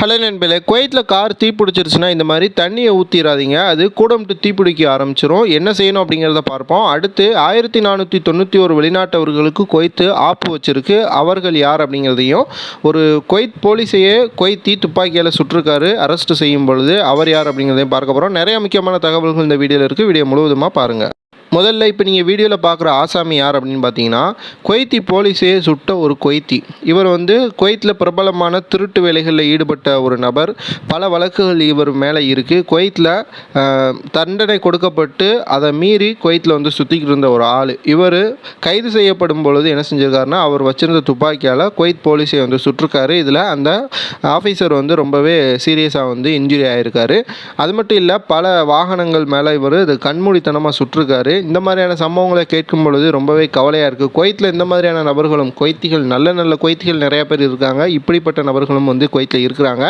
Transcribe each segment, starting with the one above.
Hello நண்பர்களே குவைத்தில் car தீப்பிடிச்சிருச்சுன்னா இந்த மாதிரி தண்ணியை ஊற்றிடாதீங்க அது கூடம்ட்டு தீப்பிடிக்க ஆரம்பிச்சிரும். என்ன செய்யணும் அப்படிங்கிறத பார்ப்போம். அடுத்து ஆயிரத்தி நானூற்றி தொண்ணூற்றி ஒரு வெளிநாட்டவர்களுக்கு குவைத்து ஆப்பு வச்சிருக்கு. அவர்கள் யார் அப்படிங்கிறதையும் ஒரு குவைத் போலீஸையே குவைத்தி துப்பாக்கியால் சுட்டிருக்காரு. அரெஸ்ட் செய்யும் பொழுது அவர் யார் அப்படிங்கிறதையும் பார்க்க போகிறோம் நிறைய முக்கியமான தகவல்கள் இந்த வீடியோவில் இருக்குது வீடியோ முழுவதுமாக பாருங்கள் முதல்ல இப்போ நீங்கள் வீடியோவில் பார்க்குற ஆசாமி யார் அப்படின்னு பார்த்தீங்கன்னா கொய்த்தி போலீஸே சுட்ட ஒரு கொய்த்தி. இவர் வந்து குவைத்தில் பிரபலமான திருட்டு வேலைகளில் ஈடுபட்ட ஒரு நபர். பல வழக்குகள் இவர் மேலே இருக்குது குவைத்தில் தண்டனை கொடுக்கப்பட்டு அதை மீறி குவைத்தில் வந்து சுற்றிக்கிட்டு இருந்த ஒரு ஆள். இவர் கைது செய்யப்படும் பொழுது என்ன செஞ்சிருக்காருன்னா அவர் வச்சிருந்த துப்பாக்கியால் குவைத் போலீஸை வந்து சுட்டிருக்காரு. இதில் அந்த ஆஃபீஸர் வந்து ரொம்பவே சீரியஸாக வந்து இன்ஜுரி ஆகியிருக்காரு அது மட்டும் இல்லை பல வாகனங்கள் மேலே இவர் இது கண்மூடித்தனமாக சுட்டிருக்காரு. இந்த மாதிரியான சம்பவங்களை கேட்கும் பொழுது ரொம்பவே கவலையாக இருக்குது குவைத்தில் இந்த மாதிரியான நபர்களும் குவைத்திகள் நல்ல நல்ல குவைத்திகள் நிறைய பேர் இருக்காங்க. இப்படிப்பட்ட நபர்களும் வந்து குவைத்தில் இருக்கிறாங்க.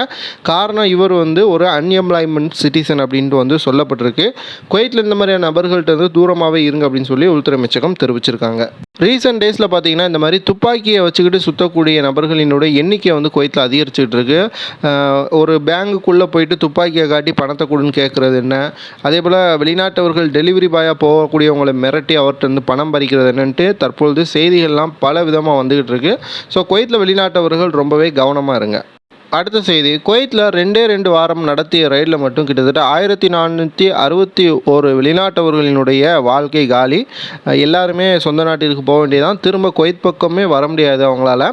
காரணம் இவர் வந்து ஒரு அன்எம்ப்ளாய்மெண்ட் சிட்டிசன் அப்படின்ட்டு வந்து சொல்லப்பட்டிருக்கு. குவைத்தில் இந்த மாதிரியான நபர்கள்ட்ட வந்து தூரமாகவே இருங்க அப்படின்னு சொல்லி உள்துறை அமைச்சகம் தெரிவிச்சிருக்காங்க. ரீசெண்ட் டேஸில் பார்த்தீங்கன்னா இந்த மாதிரி துப்பாக்கியை வச்சுக்கிட்டு சுற்றக்கூடிய நபர்களினுடைய எண்ணிக்கை வந்து குவைத்தில் அதிகரிச்சுட்டு இருக்கு. ஒரு பேங்குக்குள்ளே போயிட்டு துப்பாக்கியை காட்டி பணத்தை கொடுன்னு கேட்குறது என்ன? அதே போல் வெளிநாட்டவர்கள் டெலிவரி பாயாக இருக்கக்கூடியவங்களை மிரட்டி அவர்கிட்ட இருந்து பணம் பறிக்கிறது என்னன்ட்டு தற்பொழுது செய்திகள்லாம் பல விதமாக வந்துக்கிட்டு இருக்கு. ஸோ குவைத்தில் வெளிநாட்டவர்கள் ரொம்பவே கவனமாக இருங்க. அடுத்த செய்தி. குவைத்தில் ரெண்டே ரெண்டு வாரம் நடத்திய ரைடில் மட்டும் கிட்டத்தட்ட ஆயிரத்தி நானூற்றி அறுபத்தி ஒரு வெளிநாட்டவர்களினுடைய வாழ்க்கை காலி. எல்லாருமே சொந்த நாட்டிற்கு போக வேண்டியதான் திரும்ப குவைத் பக்கமே வர முடியாது அவங்களால.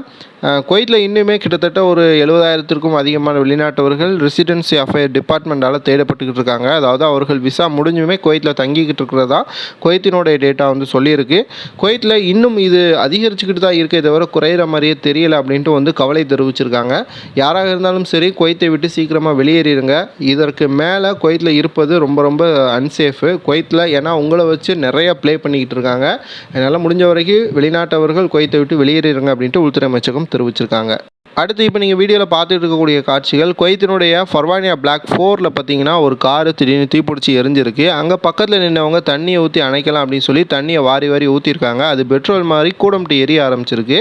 குவைத்தில் இன்னுமே கிட்டத்தட்ட ஒரு எழுபதாயிரத்திற்கும் அதிகமான வெளிநாட்டவர்கள் ரெசிடென்சி அஃபேர் டிபார்ட்மெண்ட்டால் தேடப்பட்டுக்கிட்டு இருக்காங்க. அதாவது அவர்கள் விசா முடிஞ்சுமே குவைத்தில் தங்கிக்கிட்டு இருக்கிறதா குவைத்தினுடைய டேட்டா வந்து சொல்லியிருக்கு. குவைத்தில் இன்னும் இது அதிகரிச்சுக்கிட்டு தான் இருக்கே தவிர குறையிற மாதிரியே தெரியலை அப்படின்ட்டு வந்து கவலை தெரிவிச்சிருக்காங்க. யாராக இருந்தாலும் சரி குவைத்தை விட்டு சீக்கிரமாக வெளியேறிடுங்க இதற்கு மேலே குவைத்தில் இருப்பது ரொம்ப ரொம்ப அன்சேஃபு குவைத்தில் ஏன்னா உங்களை வச்சு நிறையா ப்ளே பண்ணிக்கிட்டு இருக்காங்க. அதனால் முடிஞ்ச வரைக்கும் வெளிநாட்டவர்கள் குவைத்தை விட்டு வெளியேறிடுங்க அப்படின்ட்டு உள்துறை அமைச்சகம் தெரிவிச்சிருக்காங்க. அடுத்து இப்போ நீங்கள் வீடியோவில் பார்த்துட்டு இருக்கக்கூடிய காட்சிகள் குவைத்தினுடைய ஃபர்வானியா பிளாக் ஃபோரில் பார்த்தீங்கன்னா ஒரு காரு திடீர்னு தீப்பிடிச்சி எரிஞ்சிருக்கு. அங்கே பக்கத்தில் நின்றவங்க தண்ணியை ஊற்றி அணைக்கலாம் அப்படின்னு சொல்லி தண்ணியை வாரி வாரி ஊற்றிருக்காங்க அது பெட்ரோல் மாதிரி கூடம்ட்டு எரிய ஆரம்பிச்சிருக்கு.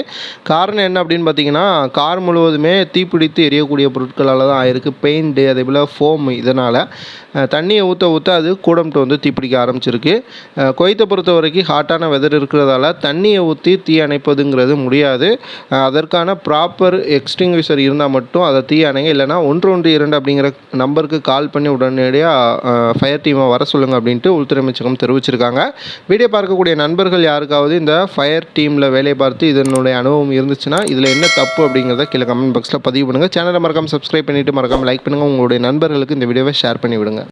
காரணம் என்ன அப்படின்னு பார்த்தீங்கன்னா கார் முழுவதுமே தீப்பிடித்து எரியக்கூடிய பொருட்களால் தான் ஆயிருக்கு. பெயிண்ட்டு அதே போல் ஃபோம் இதனால். தண்ணியை ஊற்ற ஊற்ற அது கூடம்ட்டு வந்து தீப்பிடிக்க ஆரம்பிச்சிருக்கு. கொய்த்தை குவைத்தை பொறுத்த வரைக்கும் ஹாட்டான வெதர் இருக்கிறதால தண்ணியை ஊற்றி தீ அணைப்பதுங்கிறது முடியாது. அதற்கான ப்ராப்பர் எக்ஸ்டிங்விஷர் இருந்தால் மட்டும் அதை தீ அணைங்க. இல்லைனா ஒன்று ஒன்று இரண்டு அப்படிங்கிற நம்பருக்கு கால் பண்ணி உடனடியாக ஃபயர் டீமை வர சொல்லுங்கள் அப்படின்ட்டு உள்துறை அமைச்சகம் தெரிவிச்சிருக்காங்க. வீடியோ பார்க்கக்கூடிய நண்பர்கள் யாருக்காவது இந்த ஃபயர் டீமில் வேலை பார்த்து இதனுடைய அனுபவம் இருந்துச்சுன்னா இதில் என்ன தப்பு அப்படிங்கிறத கீழே கமெண்ட் பாக்ஸில் பதிவு பண்ணுங்கள் சேனலை மறக்காமல் சப்ஸ்கிரைப் பண்ணிவிட்டு மறக்காமல் லைக் பண்ணுங்கள் உங்களுடைய நண்பர்களுக்கு இந்த வீடியோவை ஷேர் பண்ணி விடுங்க